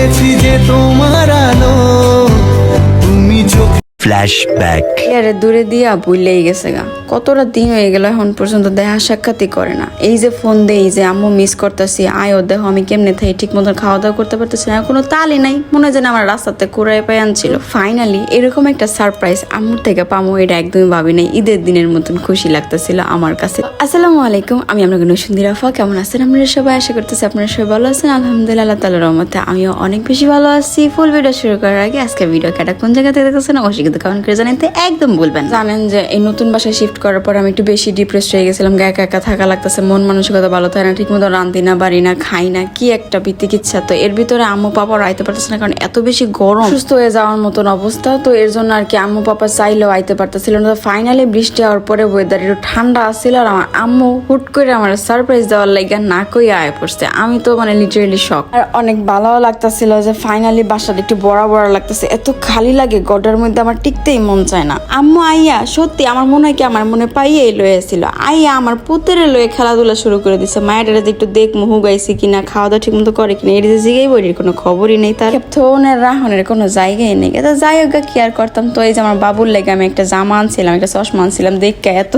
ফেলেছি যে তোমার Flashback. আরে দূরে দিয়া বুঝলেই গেছে গা। কতটা দিন হয়ে গেল এখন পর্যন্ত দেখা সাক্ষাৎই করে না। এই যে ফোন দেই যে আম্মু মিস করতেছি, আয়ো দেখো আমি কেমনে থাই ঠিক মতন খাওয়া দাওয়া করতে পারতেছি না কোনো তালই নাই। মনে হয় যেন আমার রাস্তাতে কুড়াই পাই আনছিল। ফাইনালি এরকম একটা সারপ্রাইজ আম্মুর থেকে পামো, এটা একদমই ভাবি নাই। ঈদের দিনের মতন খুশি লাগতেছিল আমার কাছে। আসসালামু আলাইকুম, আমি আপনাকে নসুন্দি রাফা, কেমন আছেন আপনারা সবাই? আশা করতেছি আপনারা সবাই ভালো আছেন। আলহামদুলিল্লাহ, আল্লাহ তালার রহমতে আমিও অনেক বেশি ভালো আছি। ফুল ভিডিও শুরু করার আগে আজকে ভিডিও কেটা কোন জায়গা থেকে দেখতেছেন? অবশ্যই কিন্তু কমেন্ট করে জানাতে একদম বলবেন জানেন যে এই নতুন বাসায় শিফট করার পর আমি একটু বেশি ডিপ্রেস হয়ে গেছিলাম একা একা থাকা লাগতেছে, মন মানসিকতা ভালো থাকে না ঠিক মতো রান্তি না, বাড়ি না, খাই না, কি একটা ভিত্তিক ইচ্ছা। তো এর ভিতরে আম্মু পাপা আইতে পারতেছে না কারণ এত বেশি গরম। সুস্থ হয়ে যাওয়ার মতন অবস্থা, তো এর জন্য আর কি আম্মু পাপা চাইলেও আইতে পারতেছিল না। তো ফাইনালি বৃষ্টি হওয়ার পরে ওয়েদার একটু ঠান্ডা আসছিল আর আমার আম্মু হুট করে আমার সারপ্রাইজ দেওয়ার লাগে না কই আয় পড়ছে। আমি তো মানে লিটারেলি শক আর অনেক ভালো লাগতেছিল যে ফাইনালি বাসাটা একটু বড় বড় লাগতেছে। এত খালি লাগে, গডার মধ্যে আমার টিকতেই মন চায় না। আম্মু আইয়া সত্যি আমার মনে হয় কি আমার মনে পাইয়েই লয়েছিল আইয়া আমার পুতেরে লয়ে খেলাধুলা শুরু করে দিছে। মায়ের যে একটু দেখ মুহু গাইছি কিনা খাওয়া দাওয়া ঠিক মতো করে কিনা এটা জিগেই বলির কোনো খবরই নেই তার। থনের রাহনের কোনো জায়গায় নেই। এটা যাই হোক কি আর করতাম? তো এই যে আমার বাবুর লেগে আমি একটা জামা আনছিলাম একটা চশমা আনছিলাম দেখে এত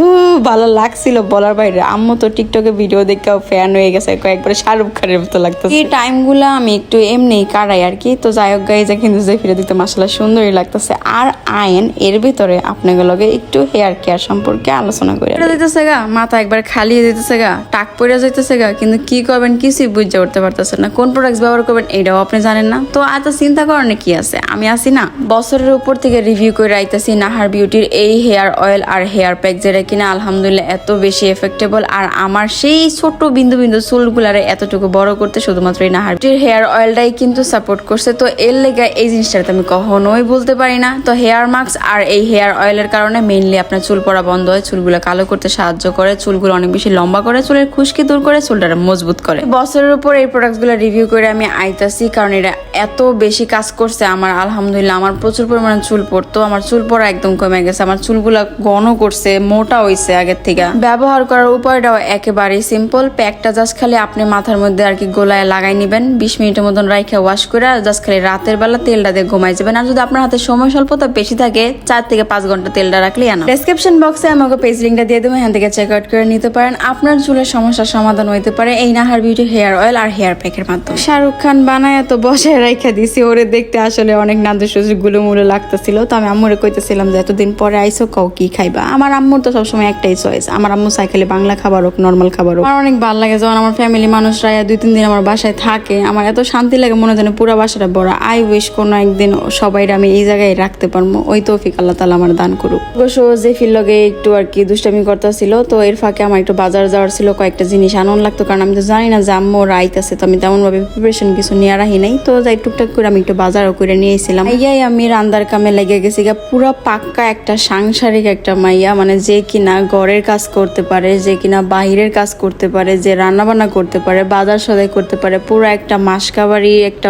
ভালো লাগছিল বলার বাইরে। আম্মু তো টিকটকে ভিডিও দেখেও ফ্যান হয়ে গেছে কয়েকবার শাহরুখ খানের মতো লাগতো এই টাইমগুলো আমি একটু এমনি কাটাই আর কি। তো যাই হোক গাইজা কিন্তু যে ফিরে দিতে মাসালা সুন্দরই লাগতেছে। আর আয়েন এর ভিতরে আপনাদের লগে একটু হেয়ার কেয়ার সম্পর্কে আলোচনা করে দিতেছে গা, মাথা একবার খালিয়ে দিতেছে গা, টাক পড়ে যাইতেছে গা, কিন্তু কি করবেন কিছুই বুঝতে উঠতে পারতেছেন না। কোন প্রোডাক্ট ব্যবহার করবেন এটাও আপনি জানেন না। তো এত চিন্তা করেন কি আছে? আমি আসি না, বছরের উপর থেকে রিভিউ করে আইতেছি নাহার বিউটির এই হেয়ার অয়েল আর হেয়ার প্যাক যেটা কিনা আলহামদুলিল্লাহ এত বেশি এফেক্টেবল আর আমার সেই ছোট্ট বিন্দু বিন্দু চুলগুলারে এতটুকু বড় করতে শুধুমাত্র এই নাহার বিউটির হেয়ার অয়েলটাই কিন্তু সাপোর্ট করছে। তো এর লেগে এই জিনিসটা আমি কখনোই বলতে পারি না। তো হেয়ার মাস্ক আর এই হেয়ার অয়েলের কারণে মেইনলি আপনার চুল পড়া বন্ধ হয়, চুলগুলো কালো করতে সাহায্য করে, চুলগুলো অনেক বেশি লম্বা করে, চুলের খুশকি দূর করে চুলটা মজবুত করে। বছরের উপর এই প্রোডাক্টগুলো রিভিউ করে আমি আইতাছি, কারণ এটা এত বেশি কাজ করছে আমার, আলহামদুলিল্লাহ, আমার প্রচুর পরিমাণে চুল পড়তো, আমার চুল পড়া একদম কমে গেছে, আমার চুলগুলা ঘন করছে, মোটা হইছে আগের থেকে। ব্যবহার করার উপায়টাও একেবারেই সিম্পল প্যাকটা জাস্ট খালি আপনি মাথার মধ্যে আর কি গোলায় লাগাই নেবেন, বিশ মিনিটের মতন রাইখে ওয়াশ করে জাস্ট খালি রাতের বেলা তেলটা দিয়ে ঘুমাই যাবেন, আর যদি আপনার হাতে সময় স্বল্পতা বেশি থাকে চার থেকে পাঁচ ঘণ্টা তেলটা রাখলে আনা। ডেসক্রিপশন বক্সে আমাকে পেজ লিঙ্কটা দিয়ে দেবো, এখান থেকে চেক আউট করে নিতে পারেন। আপনার চুলের সমস্যার সমাধান হইতে পারে এই নাহার বিউটি হেয়ার অয়েল আর হেয়ার প্যাকের মাধ্যমে। শাহরুখ খান বানায় তো বসে রাইখা দিছি, ওরে দেখতে আসলে অনেক নাদু সুজু গুলোমুলো লাগতেছিল। তো আমি আম্মুরে কইতেছিলাম যে, এতদিন পরে আইসো কাউ কি খাইবা? আমার আম্মুর তো সবসময় একটাই চয়েস আমার আম্মু সাইকেলে বাংলা খাবার হোক নর্মাল খাবার হোক। আমার অনেক ভালো লাগে, যখন আমার ফ্যামিলি মানুষরা দুই, তিন দিন আমার বাসায় থাকে, আমার এত শান্তি লাগে, মনে যেন পুরো বাসাটা বড় আই উইশ কোনো একদিন সবাই আমি এই জায়গায় রাখতে পারব। ওই তৌফিক, আল্লাহ তালা আমার দান করুক। অবশ্য ফিল লগে একটু আর কি দুষ্টামি করতেছিল, তো এর ফাঁকে আমার একটু বাজার যাওয়ার ছিল, কয়েকটা জিনিস আনন্দ লাগতো, কারণ আমি তো জানি না যে আম্মু রাইত আছে তো আমি তেমন ভাবে প্রিপারেশন কিছু নিয়ে রাখি নাই, তো যাই টুকটাক করে আমি একটু বাজারও করে নিয়েছিলাম ইয়াই আমি রান্দার কামে লেগে গেছি গা, পুরো পাক্কা একটা সাংসারিক একটা মাইয়া মানে যে কিনা ঘরের কাজ করতে পারে, যে কিনা বাহিরের কাজ করতে পারে, যে রান্নাবান্না করতে পারে, বাজার সদাই করতে পারে, পুরো একটা মাসকাবাড়ি একটা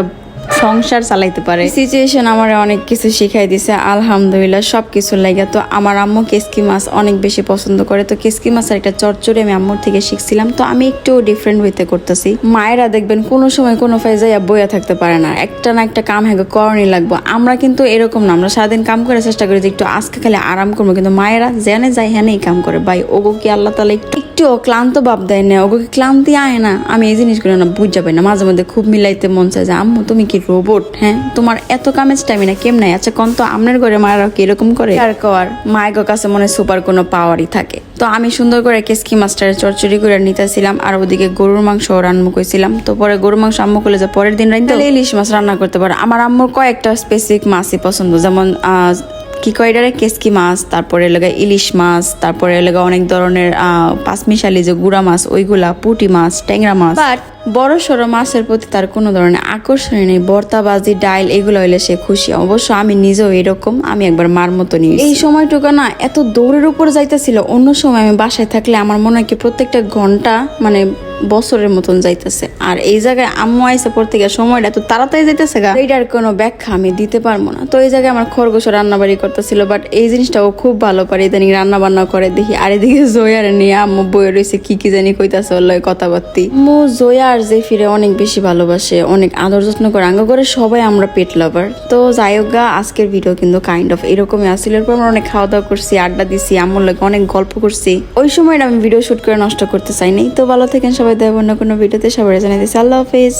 সংসার চালাইতে পারে। সিচুয়েশন আমার অনেক কিছু শিখাই দিছে, আলহামদুলিল্লাহ সব কিছু লাগে তো আমার আম্মু কেসকি মাছ অনেক বেশি পছন্দ করে। তো কেসকি মাছের একটা চচ্চড়ি আমি আম্মুর থেকে শিখছিলাম। তো আমি একটু ডিফারেন্ট হইতে করতেছি। মায়েরা দেখবেন কোনো সময় কোনো ফাইজাইয়া বইয়া থাকতে পারে না। একটা না একটা কাম হ্যাঁ করণই লাগবো। আমরা কিন্তু এরকম না। আমরা সারাদিন কাম করার চেষ্টা করি যে একটু আজকে খালি আরাম করব। কিন্তু মায়েরা জেনে যায় হ্যাঁ কাম করে। ভাই, ওগো কি আল্লাহ তালা একটু একটু ক্লান্ত ভাব দেয় না। ওগো কি ক্লান্তি আয় না। আমি এই জিনিসগুলো না বুঝ পাই না। মাঝে মধ্যে খুব মিলাইতে মন চায় যে, আম্মু, তুমি কি রোবট হ্যাঁ? তোমার এত কামের স্ট্যামিনা কেম নাই? আচ্ছা কোন তো আপনার ঘরে মায়েরা কি এরকম করে? আর কর? মায়ের কাছে মনে সুপার কোনো পাওয়ারই থাকে। তো আমি সুন্দর করে কেসকি মাস্টারের চরচড়ি করে নিতেছিলাম আর ওদিকে গরুর মাংস রান্না করেছিলাম তো পরে গরুর মাংস আম্মু করলে যে পরের দিন রান্না ইলিশ মাছ রান্না করতে পারে। আমার আম্মুর কয়েকটা স্পেসিফিক মাছই পছন্দ যেমন আহ, কি কয় এটারে কেসকি মাছ, তারপরে এলাকা ইলিশ মাছ, তারপরে এলাকা অনেক ধরনের পাঁচমিশালি যে গুড়া মাছ, ওইগুলা, পুঁটি মাছ, ট্যাংরা মাছ। বাট বড় সড়ো মাছের প্রতি তার কোনো ধরনের আকর্ষণই নেই। বর্তাবাজি ডাইল, এগুলো হইলে সে খুশি। অবশ্য আমি নিজেও এরকম, আমি একবার মার মতো নিয়ে এই সময়টুকু না, এত দৌড়ের উপর যাইতেছিল, অন্য সময় আমি বাসায় থাকলে আমার মনে হয় কি প্রত্যেকটা ঘণ্টা মানে বছরের মতন যাইতেছে। আর এই জায়গায় আম্মু আইসে পর থেকে সময়টা এত তাড়াতাড়ি যাইতেছে গা। এইটার কোনো ব্যাখ্যা আমি দিতে পারব না। তো এই জায়গায় আমার খরগোশ রান্না বাড়ি করতেছিল বাট এই জিনিসটা ও খুব ভালো পারে ইদানিং রান্না বান্না করে দেখি। আর এদিকে জয়ার নিয়ে আম্মু বয়ে রয়েছে কি কি জানি কইতাছে ওর লগে কথাবার্তি। আম্মু জয়া আর যে ফিরে অনেক বেশি ভালোবাসে অনেক আদর যত্ন করে আঙ্গ করে সবাই আমরা পেট লাভার তো যাই হোক গা, আজকের ভিডিও কিন্তু কাইন্ড অফ এরকমই আসছিল এরপর আমরা অনেক খাওয়া দাওয়া করছি আড্ডা দিছি আম্মুর লাগে অনেক গল্প করছি। ওই সময় আমি ভিডিও শুট করে নষ্ট করতে চাইনি তো ভালো থাকেন সবাই। দেব অন্য কোনো ভিডিওতে সবাই জানিয়ে দিচ্ছি আল্লাহ হাফিজ।